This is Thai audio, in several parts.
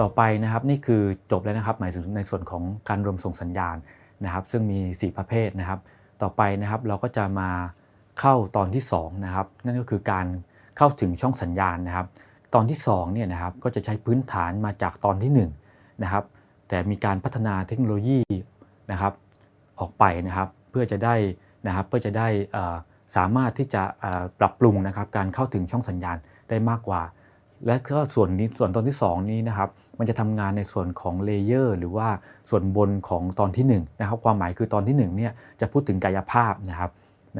ต่อไปนะครับนี่คือจบแล้วนะครับหมายถึงในส่วนของการรวมส่งสัญญาณนะครับ ซึ่งมี 4 ประเภทนะครับ ต่อไปนะครับเราก็จะมาเข้าตอนที่2นะครับนั่นก็คือการเข้าถึงช่องสัญญาณนะครับ ตอนที่2เนี่ยนะครับก็จะใช้พื้นฐานมาจากตอนที่1นะครับแต่มีการพัฒนาเทคโนโลยีนะครับออกไปนะครับเพื่อจะได้นะครับเพื่อจะได้สามารถที่จะปรับปรุงนะครับการเข้าถึงช่องสัญญาณได้มากกว่า และก็ส่วนนี้ส่วนตอนที่ 2 นี้นะครับ มันจะทำงานในส่วนของเลเยอร์หรือว่าส่วนบนของตอนที่1นะครับความหมายคือตอนที่1เนี่ยจะพูดถึงกายภาพนะครับ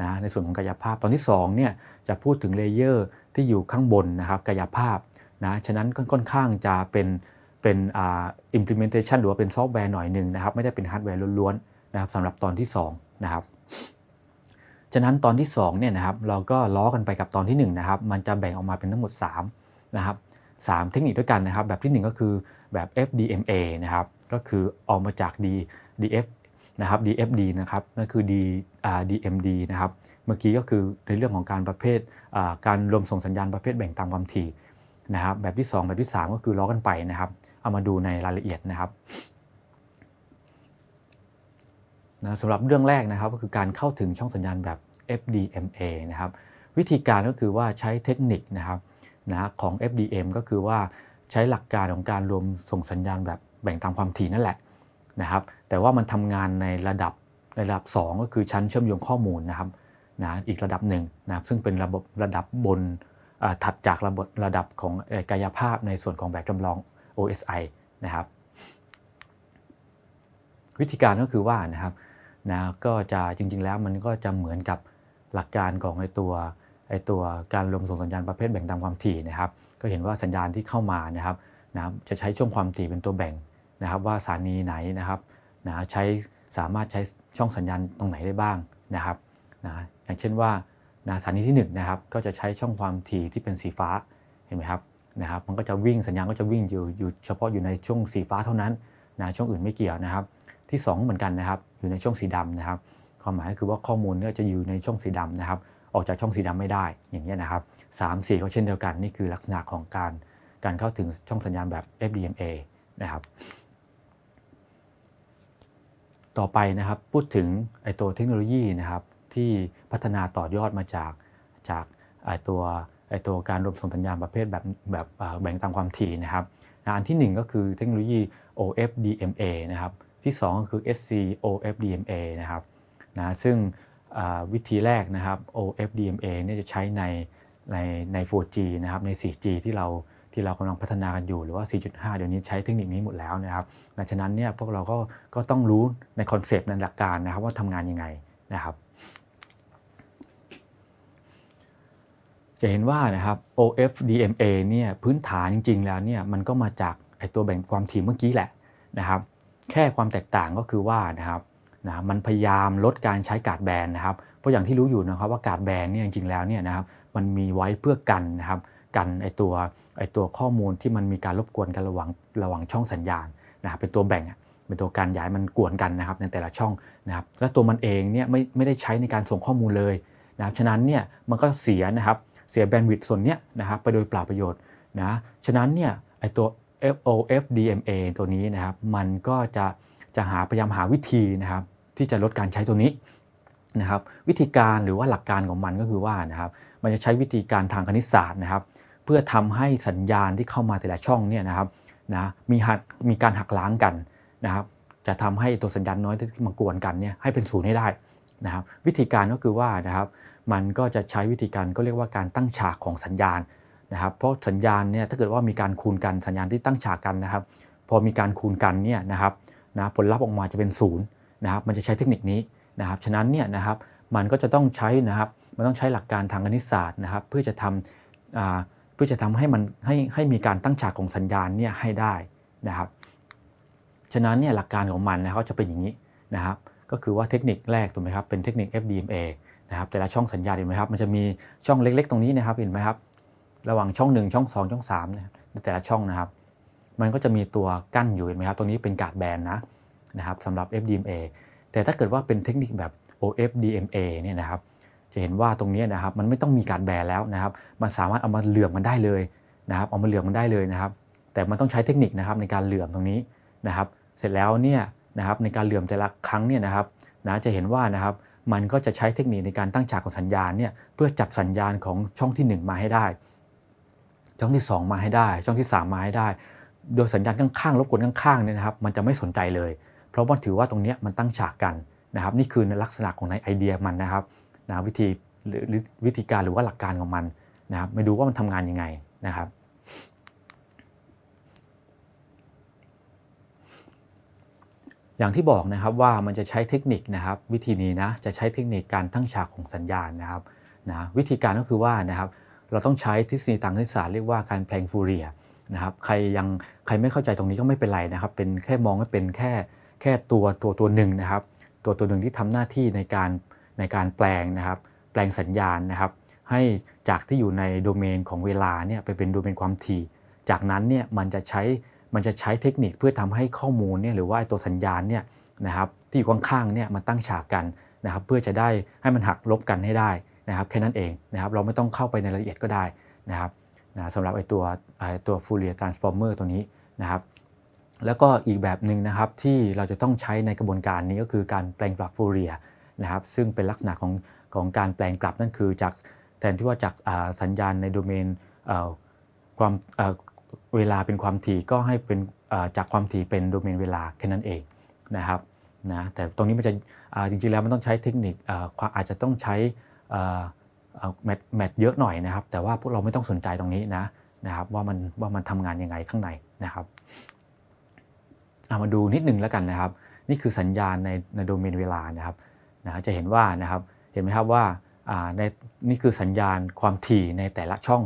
นะในส่วนของกายภาพตอนที่2เนี่ยจะพูดถึงเลเยอร์ที่อยู่ข้างบนนะครับกายภาพนะฉะนั้นก็ค่อนข้างจะเป็นเป็นอ่า implementation หรือว่าเป็นซอฟต์แวร์หน่อยหนึ่งนะครับไม่ได้เป็นฮาร์ดแวร์ล้วนๆนะครับสำหรับตอนที่2นะครับฉะนั้นตอนที่2เนี่ยนะครับเราก็ล้อกันไปกับตอนที่1นะครับมันจะแบ่งออกมาเป็นทั้งหมด3นะครับ3เทคนิคด้วยกันนะครับ แบบที่ 1 ก็คือ แบบ FDMA นะครับก็คือออกมาจาก D DF นะครับ DFD นะครับนั่นคือ D DMD นะครับเมื่อกี้ก็คือในเรื่องของการประเภทการรวมส่งสัญญาณประเภทแบ่งตามความถี่นะครับแบบที่ 2 แบบที่ 3 ก็คือล้อกันไปนะครับ เอามาดูในรายละเอียดนะครับนะสำหรับเรื่องแรกนะครับก็คือการเข้าถึงช่องสัญญาณแบบ FDMA นะครับวิธีการก็คือว่าใช้เทคนิคนะครับนะของ FDM ก็คือว่า ใช้หลักการของการรวมส่งสัญญาณแบบแบ่งตามความถี่นั่นแหละนะครับ แต่ว่ามันทำงานในระดับในระดับ 2 ก็คือชั้นเชื่อมโยงข้อมูลนะครับนะอีกระดับหนึ่งนะครับซึ่งเป็นระบบระดับบนอ่าถัดจากระบบระดับของกายภาพในส่วนของแบบจำลอง OSI นะครับ วิธีการก็คือว่านะครับนะก็จะจริงๆแล้วมันก็จะเหมือนกับหลักการของไอตัว ไอตัวการรวมส่งสัญญาณประเภทแบ่งตามความถี่นะครับ ก็เห็นว่าสัญญาณที่เข้ามานะครับนะจะใช้ช่วงความถี่เป็นตัวแบ่งนะครับ ว่าสถานีไหนนะครับนะใช้สามารถใช้ช่องสัญญาณตรงไหนได้บ้างนะครับนะอย่างเช่นว่านะสถานีที่1นงนะครับก็จะใช้ช่องความถี่ที่เป็นสีฟ้าเห็นไหมครับนะครับ มันก็จะวิ่งสัญญาณก็จะวิ่งอยู่อยู่เฉพาะอยู่ในช่วงสีฟ้าเท่านั้นนะช่วงอื่นไม่เกี่ยวนะครับ ที่ 2 เหมือนกันนะครับ อยู่ในช่องสีดำนะครับ ความหมายก็คือว่าข้อมูลเนี่ยจะอยู่ในช่องสีดำนะครับ ออกจากช่องสีดำไม่ได้อย่างนี้ยนะครับ3 4ก็เช่นเดียวกันนี่คือลักษณะของการการเข้าถึงช่องสัญญาณแบบ FDMA นะครับ ต่อไปนะครับพูดถึงไอตัวเทคโนโลยีนะครับที่พัฒนาต่อยอดมาจากจากไอตัวไอตัวการรวมส่งสัญญาณประเภทแบบแบบแบ่งตามความถี่นะครับอันที่ 1 ก็คือเทคโนโลยี OFDMA นะครับที่ 2 ก็คือ SCOFDMA นะครับนะซึ่ง วิธีแรกนะครับ OFDMA เนี่ยจะใช้ในในใน 4G นะครับใน 4G ที่เราที่เรากำลังพัฒนากันอยู่หรือว่า 4.5 เดี๋ยวนี้ใช้เทคนิคนี้หมดแล้วนะครับดังนั้นเนี่ยพวกเราก็ก็ต้องรู้ในคอนเซปต์ในหลักการนะครับว่าทำงานยังไงนะครับ จะเห็นว่านะครับ OFDMA เนี่ยพื้นฐานจริง ๆ แล้วเนี่ยมันก็มาจากไอตัวแบ่งความถี่เมื่อกี้แหละนะครับ แค่ความแตกต่างก็คือว่านะครับ นะมันพยายามลดการใช้การ์ดแบนนะครับ เพราะอย่างที่รู้อยู่นะครับว่าการ์ดแบนเนี่ยจริงๆแล้วเนี่ยนะครับมันมีไว้เพื่อกันนะครับกันไอตัวไอตัวข้อมูลที่มันมีการรบกวนกันระหว่างระหว่างช่องสัญญาณนะครับเป็นตัวแบ่งเป็นตัวการย้ายมันกวนกันนะครับในแต่ละช่องนะครับและตัวมันเองเนี่ยไม่ไม่ได้ใช้ในการส่งข้อมูลเลยนะครับฉะนั้นเนี่ยมันก็เสียนะครับเสียแบนด์วิดต์ส่วนเนี้ยนะครับไปโดยเปล่าประโยชน์นะฉะนั้นเนี่ยไอตัว FOFDMA ตัวนี้นะครับมันก็จะ จะหาพยายามหาวิธีนะครับที่จะลดการใช้ตัวนี้นะครับวิธีการหรือว่าหลักการของมันก็คือว่านะครับมันจะใช้วิธีการทางคณิตศาสตร์นะครับ เพื่อทำให้สัญญาณที่เข้ามาแต่ละช่องเนี่ยนะครับนะมีหักมีการหักล้างกันนะครับ จะทำให้ตัวสัญญาณน้อยที่มากวนกันเนี่ยให้เป็นศูนย์ให้ได้นะครับ วิธีการก็คือว่านะครับมันก็จะใช้วิธีการก็เรียกว่าการตั้งฉากของสัญญาณนะครับ เพราะสัญญาณเนี่ยถ้าเกิดว่ามีการคูณกันสัญญาณที่ตั้งฉากกันนะครับ พอมีการคูณกันเนี่ยนะครับ นะผลลัพธ์ออกมาจะเป็นศูนย์นะครับมันจะใช้เทคนิคนี้นะครับฉะนั้นเนี่ยนะครับมันก็จะต้องใช้นะครับมันต้องใช้หลักการทางคณิตศาสตร์นะครับเพื่อจะทำเพื่อจะทำให้มันให้ให้มีการตั้งฉากของสัญญาณเนี่ยให้ได้นะครับฉะนั้นเนี่ยหลักการของมันนะครับจะเป็นอย่างนี้นะครับก็คือว่าเทคนิคแรกถูกไหมครับเป็นเทคนิค FDMA นะครับแต่ละช่องสัญญาณเห็นไหมครับมันจะมีช่องเล็กๆ ตรงนี้นะครับเห็นไหมครับระหว่างช่อง 1 ช่อง 2 ช่อง3นะครับในแต่ละช่องนะครับ มันก็จะมีตัวกั้นอยู่เห็นไหมครับ ตรงนี้เป็นการ์ดแบนนะนะครับสำหรับ FDMA แต่ถ้าเกิดว่าเป็นเทคนิคแบบ OFDMA เนี่ยนะครับ จะเห็นว่าตรงนี้นะครับมันไม่ต้องมีการแบนแล้วนะครับ มันสามารถเอามาเหลื่อมมันได้เลยนะครับเอามาเหลื่อมมันได้เลยนะครับ แต่มันต้องใช้เทคนิคนะครับในการเหลื่อมตรงนี้นะครับ เสร็จแล้วเนี่ยนะครับในการเหลื่อมแต่ละครั้งเนี่ยนะครับนะจะเห็นว่านะครับมันก็จะใช้เทคนิคในการตั้งฉากของสัญญาณเนี่ยเพื่อจับสัญญาณของช่องที่ 1 มาให้ได้ ช่องที่ 2 มาให้ได้ ช่องที่ 3 มาให้ได้ โดยสัญญาณข้างๆรบกวนข้างๆเนี่ยนะครับมันจะไม่สนใจเลย เพราะว่าถือว่าตรงนี้มันตั้งฉากกันนะครับ นี่คือลักษณะของในไอเดียมันนะครับนะวิธีหรือวิธีการหรือว่าหลักการของมันนะครับมาดูว่ามันทำงานยังไงนะครับ อย่างที่บอกนะครับว่ามันจะใช้เทคนิคนะครับ วิธีนี้นะจะใช้เทคนิคการตั้งฉากของสัญญาณนะครับนะวิธีการก็คือว่านะครับ เราต้องใช้ทฤษฎีทางคณิตศาสตร์เรียกว่าการแปลงฟูเรียร์ นะครับใครยังใครไม่เข้าใจตรงนี้ก็ไม่เป็นไรนะครับ เป็นแค่มองว่าเป็นแค่แค่ตัวตัวตัวหนึ่งนะครับ ตัวตัวหนึ่งที่ทำหน้าที่ในการในการแปลงนะครับ แปลงสัญญาณนะครับ ให้จากที่อยู่ในโดเมนของเวลาเนี่ยไปเป็นโดเมนความถี่ จากนั้นเนี่ยมันจะใช้มันจะใช้เทคนิคเพื่อทำให้ข้อมูลเนี่ยหรือว่าตัวสัญญาณเนี่ยนะครับที่อยู่ข้างๆเนี่ยมันตั้งฉากกันนะครับ เพื่อจะได้ให้มันหักลบกันให้ได้นะครับ แค่นั้นเองนะครับ เราไม่ต้องเข้าไปในรายละเอียดก็ได้นะครับ นะสำหรับไอตัวไอตัว Fourier Transformer ตัวนี้นะครับแล้วก็อีกแบบหนึ่งนะครับที่เราจะต้องใช้ในกระบวนการนี้ก็คือการแปลงกลับฟูเรียนะครับซึ่งเป็นลักษณะของของการแปลงกลับนั่นคือจากแทนที่ว่าจากสัญญาณในโดเมนความเวลาเป็นความถี่ก็ให้เป็นจากความถี่เป็นโดเมนเวลาแค่นั้นเองนะครับนะแต่ตรงนี้มันจะจริงๆแล้วมันต้องใช้เทคนิคอาจจะต้องใช้ แมทแมทเยอะหน่อยนะครับ แต่ว่าพวกเราไม่ต้องสนใจตรงนี้นะนะครับว่ามันว่ามันทำงานยังไงข้างในนะครับเอามาดูนิดนึงแล้วกันนะครับ นี่คือสัญญาณในในโดเมนเวลานะครับนะจะเห็นว่านะครับเห็นไหมครับว่าในนี่คือสัญญาณความถี่ในแต่ละช่อง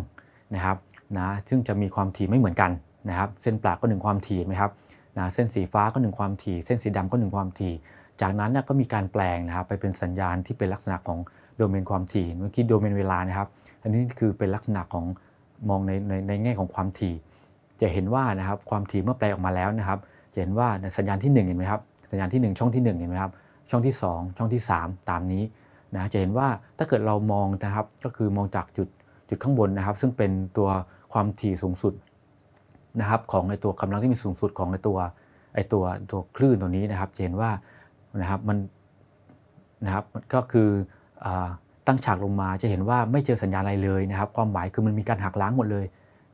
นะครับนะซึ่งจะมีความถี่ไม่เหมือนกันนะครับ เส้นปลาก็หนึ่งความถี่ไหมครับนะเส้นสีฟ้าก็หนึ่งความถี่ เส้นสีดำก็หนึ่งความถี่ จากนั้นนะก็มีการแปลงนะครับไปเป็นสัญญาณที่เป็นลักษณะของ โดเมนความถี่เมื่อกี้โดเมนเวลานะครับ อันนี้คือเป็นลักษณะของมองในในในแง่ของความถี่ จะเห็นว่านะครับความถี่เมื่อแปลออกมาแล้วนะครับ จะเห็นว่าในสัญญาณที่ 1 เห็นไหมครับ สัญญาณที่ 1 ช่องที่ 1 เห็นไหมครับ ช่องที่ 2 ช่องที่ 3 ตามนี้นะจะเห็นว่าถ้าเกิดเรามองนะครับ ก็คือมองจากจุดจุดข้างบนนะครับ ซึ่งเป็นตัวความถี่สูงสุดนะครับของไอตัวกำลังที่มีสูงสุดของไอตัวไอตัวตัวคลื่นตัวนี้นะครับจะเห็นว่านะครับมันนะครับก็คือ ตั้งฉากลงมาจะเห็นว่าไม่เจอสัญญาณอะไรเลยนะครับ ความหมายคือมันมีการหักล้างหมดเลย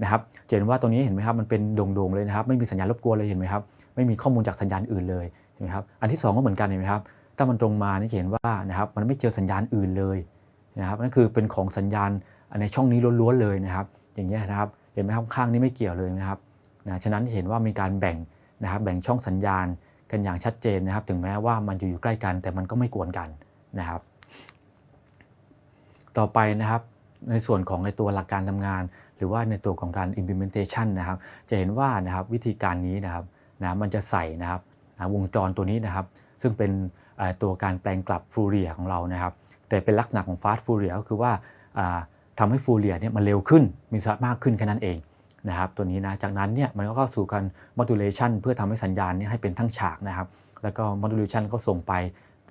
นะครับจะเห็นว่าตรงนี้เห็นไหมครับมันเป็นโด่งๆเลยนะครับ ไม่มีสัญญาณรบกวนเลยเห็นไหมครับไม่มีข้อมูลจากสัญญาณอื่นเลยเห็นไหมครับอันที่ 2 ก็เหมือนกันเห็นไหมครับถ้ามันตรงมานี่จะเห็นว่านะครับมันไม่เจอสัญญาณอื่นเลยนะครับนั่นคือเป็นของสัญญาณในช่องนี้ล้วนๆเลยนะครับ อย่างนี้นะครับเห็นไหมครับข้างนี้ไม่เกี่ยวเลยนะครับนะฉะนั้นเห็นว่ามีการแบ่งนะครับแบ่งช่องสัญญาณกันอย่างชัดเจนนะครับ ถึงแม้ว่ามันจะอยู่ใกล้กันแต่มันก็ไม่กวนกันนะครับ ต่อไปนะครับในส่วนของในตัวหลักการทำงาน หรือว่าในตัวของการ implementation นะครับ จะเห็นว่านะครับวิธีการนี้นะครับนะมันจะใส่นะครับนะวงจรตัวนี้นะครับ ซึ่งเป็นตัวการแปลงกลับฟูเรียของเรานะครับ แต่เป็นลักษณะของ fast Fourier ก็คือว่าทำให้ฟูเรียเนี่ยมันเร็วขึ้นมีสมรมากขึ้นแค่นั้นเองนะครับตัวนี้นะจากนั้นเนี่ยมันก็เข้าสู่การ modulation เพื่อทำให้สัญญาณนี้ให้เป็นทั้งฉากนะครับ แล้วก็ modulation ก็ส่งไป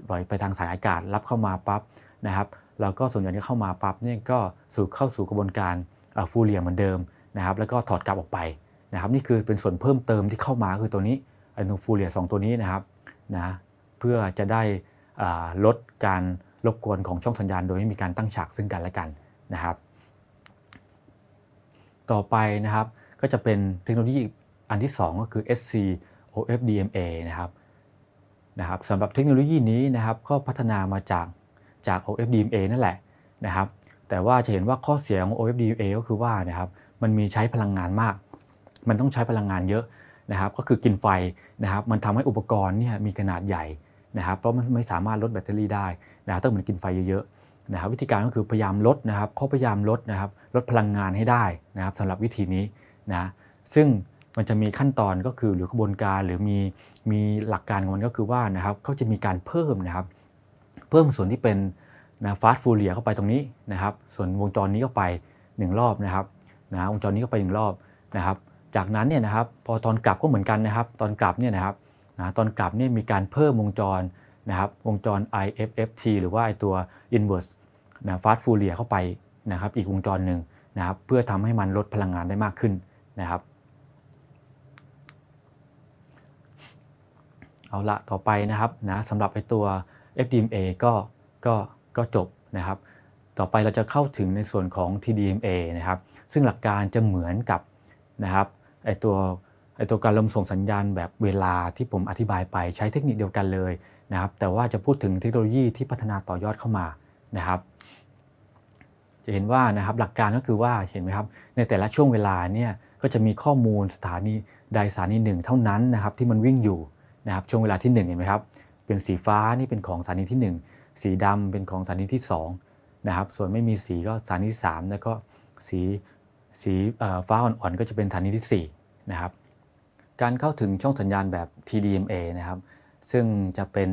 ปล่อยไปทางสายอากาศรับเข้ามาปั๊บนะครับ แล้วก็ส่วนใหญ่ที่เข้ามาปั๊บเนี่ยก็สู่เข้าสู่กระบวนการฟูเรียเหมือนเดิมนะครับ แล้วก็ถอดกลับออกไปนะครับ นี่คือเป็นส่วนเพิ่มเติมที่เข้ามาคือตัวนี้อ้ตัวฟูเรียสตัวนี้นะครับนะเพื่อจะได้ลดการรบกวนของช่องสัญญาณ โดยไม่มีการตั้งฉากซึ่งกันและกันนะครับ ต่อไปนะครับก็จะเป็นเทคโนโลยีอันที่ 2 ก็คือ SC OFDMA นะครับนะครับสำหรับเทคโนโลยีนี้นะครับก็พัฒนามาจาก จาก OFDMA นั่นแหละนะครับแต่ว่าจะเห็นว่าข้อเสียของ OFDMA ก็คือว่านะครับมันมีใช้พลังงานมาก มันต้องใช้พลังงานเยอะนะครับก็คือกินไฟนะครับมันทำให้อุปกรณ์เนี่ยมีขนาดใหญ่นะครับเพราะมันไม่สามารถลดแบตเตอรี่ได้นะครับต้องเหมือนกินไฟเยอะๆนะครับวิธีการก็คือพยายามลดนะครับเขาพยายามลดนะครับลดพลังงานให้ได้นะครับสำหรับวิธีนี้นะซึ่งมันจะมีขั้นตอนก็คือหรือกระบวนการหรือมีมีหลักการของมันก็คือว่านะครับเขาจะมีการเพิ่มนะครับ เพิ่มส่วนที่เป็นนะฟาสต์ฟูเรียเข้าไปตรงนี้นะครับ ส่วนวงจรนี้เข้าไป 1 รอบนะครับนะวงจรนี้เข้าไป1รอบนะครับ จากนั้นเนี่ยนะครับพอตอนกลับก็เหมือนกันนะครับ ตอนกลับเนี่ยนะครับนะตอนกลับเนี่ยมีการเพิ่มวงจรนะครับ วงจร IFFT หรือว่าไอตัว inverse นะฟาสต์ฟูเรียเข้าไปนะครับ อีกวงจรหนึ่งนะครับ เพื่อทำให้มันลดพลังงานได้มากขึ้นนะครับ เอาละต่อไปนะครับนะสำหรับไอตัว FDMA ก็ก็ก็จบนะครับ ต่อไปเราจะเข้าถึงในส่วนของ TDMA นะครับ ซึ่งหลักการจะเหมือนกับนะครับไอตัวไอตัวการลมส่งสัญญาณแบบเวลาที่ผมอธิบายไปใช้เทคนิคเดียวกันเลยนะครับ แต่ว่าจะพูดถึงเทคโนโลยีที่พัฒนาต่อยอดเข้ามานะครับ จะเห็นว่านะครับหลักการก็คือว่าเห็นไหมครับในแต่ละช่วงเวลาเนี่ยก็จะมีข้อมูลสถานีใดสถานีหนึ่งเท่านั้นนะครับที่มันวิ่งอยู่นะครับช่วงเวลาที่1เห็นไหมครับ เป็นสีฟ้านี่เป็นของสถานีที่ 1 สีดำเป็นของสถานีที่2นะครับส่วนไม่มีสีก็สถานีที่3แล้วก็สีสีฟ้าอ่อนๆก็จะเป็นสถานีที่4นะครับการเข้าถึงช่องสัญญาณแบบ TDMA นะครับซึ่งจะเป็น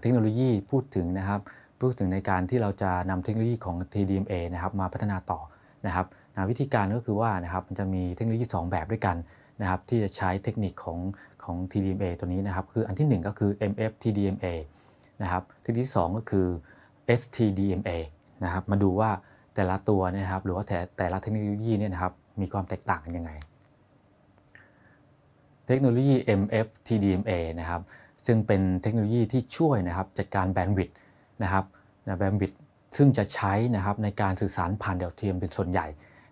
เทคโนโลยีพูดถึงนะครับพูดถึงในการที่เราจะนำเทคโนโลยีของ TDMA นะครับมาพัฒนาต่อนะครับนะวิธีการก็คือว่านะครับมันจะมีเทคโนโลยี 2 แบบด้วยกัน นะครับที่จะใช้เทคนิคของของ TDMA ตัวนี้นะครับคืออันที่ 1 ก็คือ MF TDMA นะครับเทคนิคที่ 2 ก็คือ STDMA นะครับมาดูว่าแต่ละตัวนะครับหรือว่าแต่แต่ละเทคโนโลยีเนี่ยนะครับมีความแตกต่างกันยังไง เทคโนโลยี MF TDMA นะครับซึ่งเป็นเทคโนโลยีที่ช่วยนะครับจัดการแบนด์วิดต์นะครับแบนด์วิดต์ซึ่งจะใช้นะครับในการสื่อสารผ่านดาวเทียมเป็นส่วนใหญ่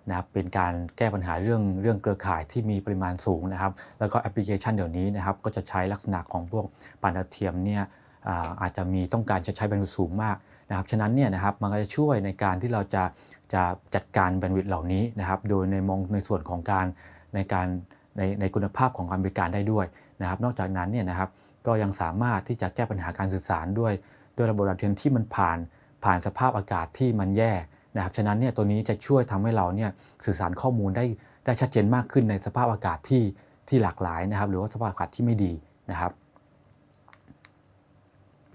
นะครับเป็นการแก้ปัญหาเรื่องเรื่องเครือข่ายที่มีปริมาณสูงนะครับ แล้วก็แอปพลิเคชันเดี๋ยวนี้นะครับก็จะใช้ลักษณะของพวกผ่านดาวเทียมเนี่ยอาอาจจะมีต้องการจะใช้แบนด์วิดต์สูงมากนะครับฉะนั้นเนี่ยนะครับมันก็จะช่วยในการที่เราจะจะจัดการแบนด์วิดต์เหล่านี้นะครับโดยในมองในส่วนของการในการในในคุณภาพของการบริการได้ด้วยนะครับ นอกจากนั้นเนี่ยนะครับก็ยังสามารถที่จะแก้ปัญหาการสื่อสารด้วย ด้วยระบบดาวเทียมที่มันผ่านผ่านสภาพอากาศที่มันแย่ นะครับฉะนั้นเนี่ยตัวนี้จะช่วยทำให้เราเนี่ยสื่อสารข้อมูลได้ได้ชัดเจนมากขึ้นในสภาพอากาศที่ที่หลากหลายนะครับ หรือว่าสภาพอากาศที่ไม่ดีนะครับ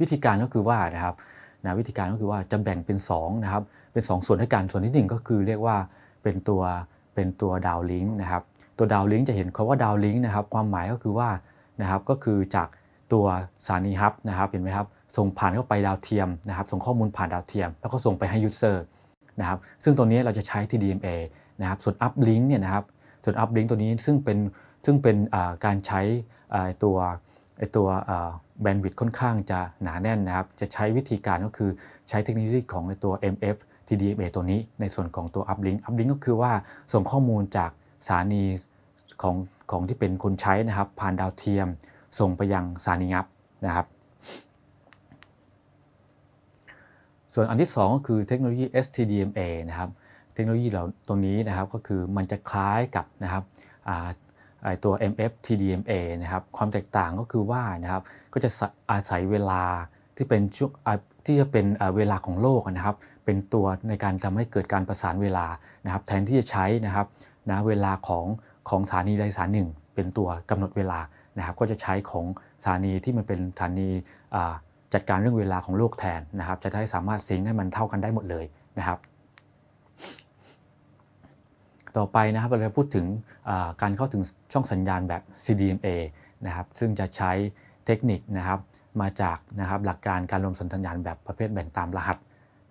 วิธีการก็คือว่านะครับนะวิธีการก็คือว่าจะแบ่งเป็น2นะครับเป็น 2 ส่วนด้วยกันส่วนที่ 1 ก็คือเรียกว่าเป็นตัวเป็นตัวดาวลิงก์นะครับตัวดาวลิงก์จะเห็นคาว่าดาวลิงก์นะครับความหมายก็คือว่านะครับก็คือจากตัวสถานีฮับนะครับเห็นไหมครับส่งผ่านเข้าไปดาวเทียมนะครับส่งข้อมูลผ่านดาวเทียม แล้วก็ส่งไปให้ยูเซอร์ นะครับซึ่งตัวนี้เราจะใช้ที่ DMA นะครับส่วน uplink เนี่ยนะครับส่วน uplink ตัวนี้ซึ่งเป็นซึ่งเป็นการใช้ตัวตัวแบนด์วิดต์ค่อนข้างจะหนาแน่นนะครับ จะใช้วิธีการก็คือใช้เทคโนโลยีของตัว MF TDMA ตัวนี้ในส่วนของตัว uplink uplink ก็คือว่าส่งข้อมูลจากสถานีของของที่เป็นคนใช้นะครับ ผ่านดาวเทียม ส่งไปยังสถานีงับนะครับ ส่วนอันที่ 2 ก็คือเทคโนโลยี STDMA นะครับ เทคโนโลยีเราตรงนี้นะครับก็คือมันจะคล้ายกับนะครับตัว MF TDMA นะครับความแตกต่างก็คือว่านะครับก็จะอาศัยเวลาที่เป็นช่วงที่จะเป็นเวลาของโลกนะครับ เป็นตัวในการทำให้เกิดการประสานเวลานะครับ แทนที่จะใช้นะครับนะเวลาของของสถานีใดสถานีหนึ่ง เป็นตัวกำหนดเวลานะครับ ก็จะใช้ของสถานีที่มันเป็นสถานี จัดการเรื่องเวลาของโลกแทนนะครับ จะได้สามารถซิงให้มันเท่ากันได้หมดเลยนะครับ ต่อไปนะครับเราจะพูดถึงการเข้าถึงช่องสัญญาณแบบ CDMA นะครับ ซึ่งจะใช้เทคนิคนะครับมาจากนะครับหลักการการรวมสัญญาณแบบประเภทแบ่งตามรหัส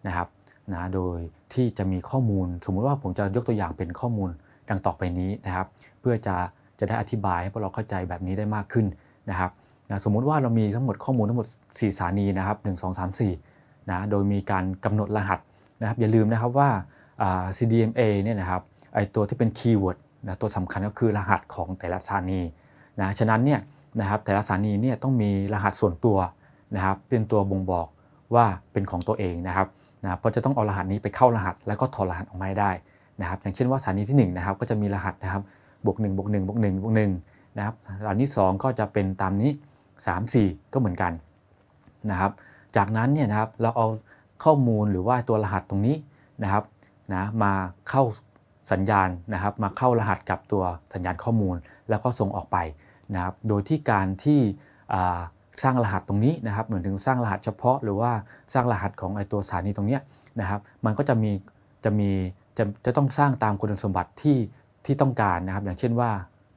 นะครับนะโดยที่จะมีข้อมูล สมมุติว่าผมจะยกตัวอย่างเป็นข้อมูลดังต่อไปนี้นะครับ เพื่อจะจะได้อธิบายให้พวกเราเข้าใจแบบนี้ได้มากขึ้นนะครับ นะสมมติว่าเรามีทั้งหมดข้อมูลทั้งหมด 4 สถานีนะครับ 1 2 3 4 นะ โดยมีการกำหนดรหัสนะครับ อย่าลืมนะครับว่า CDMA เนี่ยนะครับไอตัวที่เป็นคีย์เวิร์ดนะตัวสำคัญก็คือรหัสของแต่ละสถานีนะฉะนั้นเนี่ยนะครับแต่ละสถานีเนี่ยต้องมีรหัสส่วนตัวนะครับเป็นตัวบ่งบอกว่าเป็นของตัวเองนะครับนะเพราะจะต้องเอารหัสนี้ไปเข้ารหัส แล้วก็ถอดรหัสออกมาได้นะครับอย่างเช่นว่าสถานีที่1นะครับก็จะมีรหัสนะครับบวก1บวก1บวก1บวก1นะครับอันที่2ก็จะเป็นตามนี้ 3 4 ก็เหมือนกันนะครับ จากนั้นเนี่ยนะครับเราเอาข้อมูลหรือว่าตัวรหัสตรงนี้นะครับนะมาเข้าสัญญาณนะครับ มาเข้ารหัสกับตัวสัญญาณข้อมูล แล้วก็ส่งออกไปนะครับ โดยที่การที่สร้างรหัสตรงนี้นะครับ เหมือนถึงสร้างรหัสเฉพาะ หรือว่าสร้างรหัสของไอตัวสถานีตรงนี้นะครับ มันก็จะมีจะมีจะจะต้องสร้างตามคุณสมบัติที่ที่ต้องการนะครับ อย่างเช่นว่า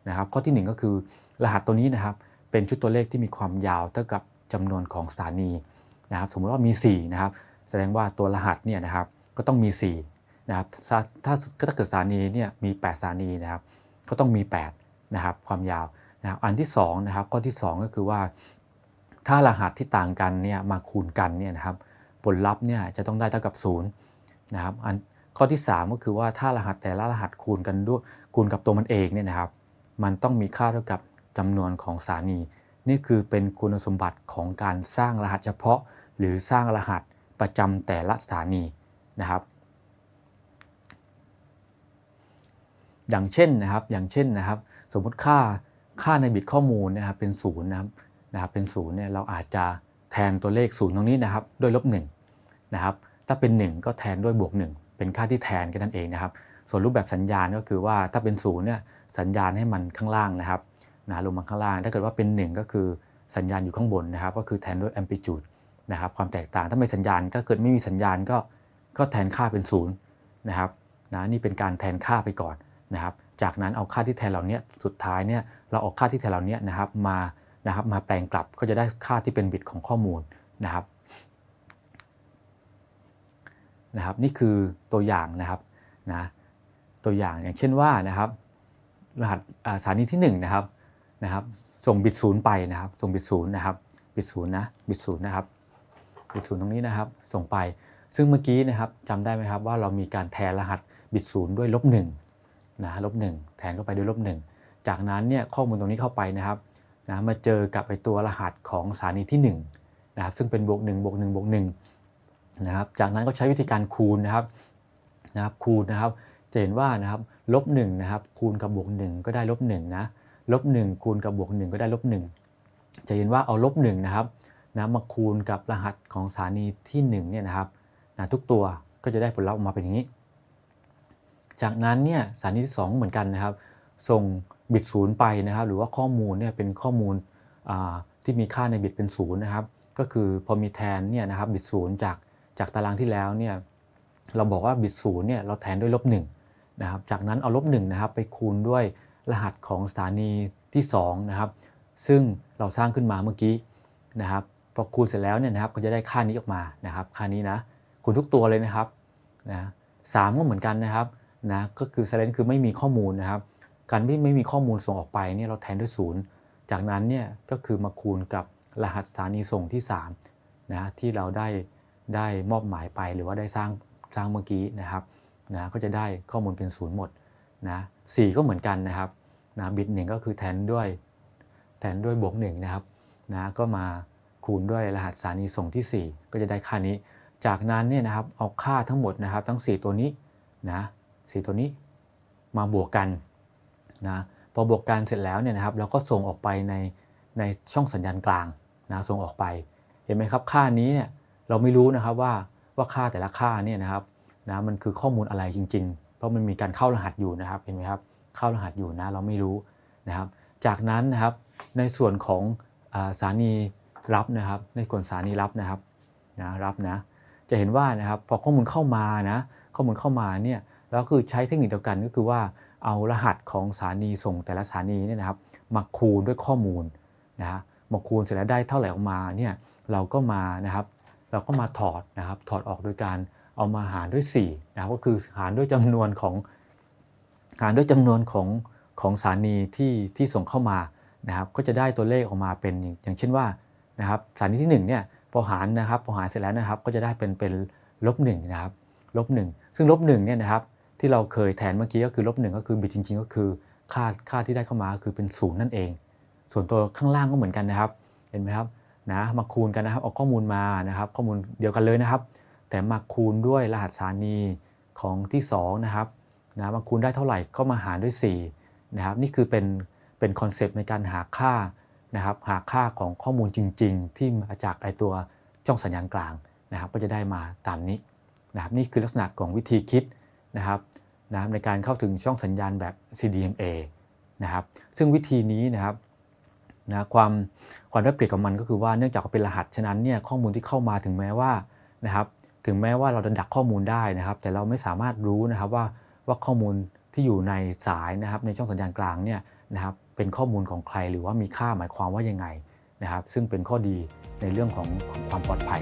นะครับ ข้อที่ 1 ก็คือรหัสตัวนี้นะครับ เป็นชุดตัวเลขที่มีความยาวเท่ากับจำนวนของสถานีนะครับ สมมติว่ามี4นะครับ แสดงว่าตัวรหัสเนี่ยนะครับก็ต้องมี4นะครับถ้าถ้าถ้าเกิดสถานีเนี่ยมี 8 สถานีนะครับ ก็ต้องมี8นะครับความยาวนะครับอันที่2นะครับข้อที่ 2 ก็คือว่า ถ้ารหัสที่ต่างกันเนี่ยมาคูณกันเนี่ยนะครับผลลัพธ์เนี่ยจะต้องได้เท่ากับ0นะครับอันข้อที่ 3 ก็คือว่าถ้ารหัสแต่ละรหัสคูณกันด้วยคูณกับตัวมันเองเนี่ยนะครับ มันต้องมีค่าเท่ากับ จำนวนของสถานี นี่คือเป็นคุณสมบัติของการสร้างรหัสเฉพาะ หรือสร้างรหัสประจำแต่ละสถานีนะครับ อย่างเช่นนะครับอย่างเช่นนะครับ สมมติค่าค่าในบิตข้อมูลนะครับเป็นศูนย์นะครับนะครับเป็นศูนย์เนี่ยเราอาจจะแทนตัวเลขศูนย์ตรงนี้นะครับด้วยลบหนึ่งนะครับถ้าเป็น 1 ก็แทนด้วยบวก 1 เป็นค่าที่แทนกันนั่นเองนะครับ ส่วนรูปแบบสัญญาณก็คือว่าถ้าเป็นศูนย์เนี่ยสัญญาณให้มันข้างล่างนะครับ นะลงมาข้างล่าง ถ้าเกิดว่าเป็น 1 ก็คือสัญญาณอยู่ข้างบนนะครับ ก็คือแทนด้วย amplitude นะครับความแตกต่างถ้าไม่สัญญาณถ้าเกิดไม่มีสัญญาณก็ก็แทนค่าเป็นศูนย์นะครับนะนี่เป็นการแทนค่าไปก่อนนะครับ จากนั้นเอาค่าที่แทนเหล่านี้สุดท้ายเนี่ยเราเอาค่าที่แทนเหล่านี้นะครับมานะครับมาแปลงกลับก็จะได้ค่าที่เป็นบิตของข้อมูลนะครับนะครับนี่คือตัวอย่างนะครับนะตัวอย่างอย่างเช่นว่านะครับรหัสสถานีที่1นะครับ นะครับส่งบิตศูนย์ไปนะครับ ส่งบิตศูนย์นะครับบิตศูนย์นะบิตศูนย์นะครับบิตศูนย์ตรงนี้นะครับ ส่งไป ซึ่งเมื่อกี้นะครับจำได้ไหมครับว่าเรามีการแทนรหัสบิตศูนย์ด้วยลบหนึ่งนะลบหนึ่งแทนเข้าไปด้วยลบหนึ่งจากนั้นเนี่ยข้อมูลตรงนี้เข้าไปนะครับนะมาเจอกับไอตัวรหัสของสถานีที่1นะครับซึ่งเป็นบวก1บวก1บวก1นะครับจากนั้นก็ใช้วิธีการคูณนะครับนะครับคูณนะครับจะเห็นว่านะครับลบ1นะครับคูณกับบวก1ก็ได้ลบ1นะ ลบ1คูณกับบวก 1 ก็ได้ลบ1จะเห็นว่าเอาลบ1นะครับนะมาคูณกับรหัสของสถานีที่1เนี่ยนะครับนะทุกตัวก็จะได้ผลลัพธ์ออกมาเป็นอย่างนี้ จากนั้นเนี่ยสถานีที่ 2 เหมือนกันนะครับ ส่งบิตศูนย์ไปนะครับ หรือว่าข้อมูลเนี่ยเป็นข้อมูลที่มีค่าในบิตเป็นศูนย์นะครับ ก็คือพอมีแทนเนี่ยนะครับบิตศูนย์จากจากตารางที่แล้วเนี่ยเราบอกว่าบิตศูนย์เนี่ยเราแทนด้วยลบหนึ่งนะครับ จากนั้นเอาลบหนึ่งนะครับไปคูณด้วย รหัสของสถานีที่2นะครับซึ่งเราสร้างขึ้นมาเมื่อกี้นะครับพอคูณเสร็จแล้วเนี่ยนะครับก็จะได้ค่านี้ออกมานะครับค่านี้นะคูณทุกตัวเลยนะครับนะสามก็เหมือนกันนะครับนะก็คือ silent คือไม่มีข้อมูลนะครับ การที่ไม่มีข้อมูลส่งออกไปเนี่ยเราแทนด้วยศูนย์จากนั้นเนี่ยก็คือมาคูณกับรหัสสถานีส่งที่3นะที่เราได้ได้มอบหมายไปหรือว่าได้สร้างสร้างเมื่อกี้นะครับนะก็จะได้ข้อมูลเป็นศูนย์หมดนะ สก็เหมือนกันนะครับนะบิตหนึ่งก็คือแทนด้วยแทนด้วยบวกหนึ่งนะครับนะก็มาคูณด้วยรหัสสถานีส่งที่ 4 ก็จะได้ค่านี้ จากนั้นเนี่ยนะครับเอาค่าทั้งหมดนะครับทั้ง 4 ตัวนี้นะสตัวนี้มาบวกกันนะพอบวกกันเสร็จแล้วเนี่ยนะครับเราก็ส่งออกไปในในช่องสัญญาณกลางนะส่งออกไปเห็นไหมครับค่านี้เนี่ยเราไม่รู้นะครับว่าว่าค่าแต่ละค่าเนี่ยนะครับนะมันคือข้อมูลอะไรจริง ๆ ราะมันมีการเข้ารหัสอยู่นะครับเห็นไหมครับเข้ารหัสอยู่นะเราไม่รู้นะครับ จากนั้นนะครับในส่วนของสถานีรับนะครับ ในส่วนสถานีรับนะครับนะรับนะจะเห็นว่านะครับพอข้อมูลเข้ามานะข้อมูลเข้ามาเนี่ยแล้วคือใช้เทคนิคเดียวกันก็คือว่าเอารหัสของสถานีส่งแต่ละสถานีเนี่ยนะครับมาคูณด้วยข้อมูลนะฮะมาคูณเสร็จแล้วได้เท่าไหร่ออกมาเนี่ยเราก็มานะครับ เราก็มาถอดนะครับถอดออกโดยการ เอามาหารด้วย4นะครับก็คือหารด้วยจำนวนของหารด้วยจำนวนของของสถานีที่ที่ส่งเข้ามานะครับก็จะได้ตัวเลขออกมาเป็นอย่างเช่นว่านะครับสถานีที่1เนี่ยพอหารนะครับพอหารเสร็จแล้วนะครับก็จะได้เป็นเป็นลบหนึ่งนะครับลบหนึ่งซึ่งลบหนึ่งเนี่ยนะครับที่เราเคยแทนเมื่อกี้ก็คือลบหนึ่งก็คือบิตจริง ๆ ก็คือค่าค่าที่ได้เข้ามาคือเป็นศูนย์นั่นเอง ส่วนตัวข้างล่างก็เหมือนกันนะครับ เห็นไหมครับนะมาคูณกันนะครับเอาข้อมูลมานะครับ ข้อมูลเดียวกันเลยนะครับ แต่มาคูณด้วยรหัสสถานีของที่2นะครับนะมาคูณได้เท่าไหร่ก็มาหารด้วย4นะครับนี่คือเป็นเป็นคอนเซปต์ในการหาค่านะครับหาค่าของข้อมูลจริง ๆ ที่มาจากไอตัวช่องสัญญาณกลางนะครับ ก็จะได้มาตามนี้นะครับนี่คือลักษณะของวิธีคิดนะครับนะในการเข้าถึงช่องสัญญาณแบบ CDMA นะครับซึ่งวิธีนี้นะครับนะความความได้เปรียบของมันก็คือว่าเนื่องจากเป็นรหัสฉะนั้นเนี่ยข้อมูลที่เข้ามาถึงแม้ว่านะครับ ถึงแม้ว่าเราจะดักข้อมูลได้นะครับ แต่เราไม่สามารถรู้นะครับว่าว่าข้อมูลที่อยู่ในสายนะครับ ในช่องสัญญาณกลางเนี่ยนะครับเป็นข้อมูลของใครหรือว่ามีค่าหมายความว่ายังไงนะครับ ซึ่งเป็นข้อดีในเรื่องของของความปลอดภัย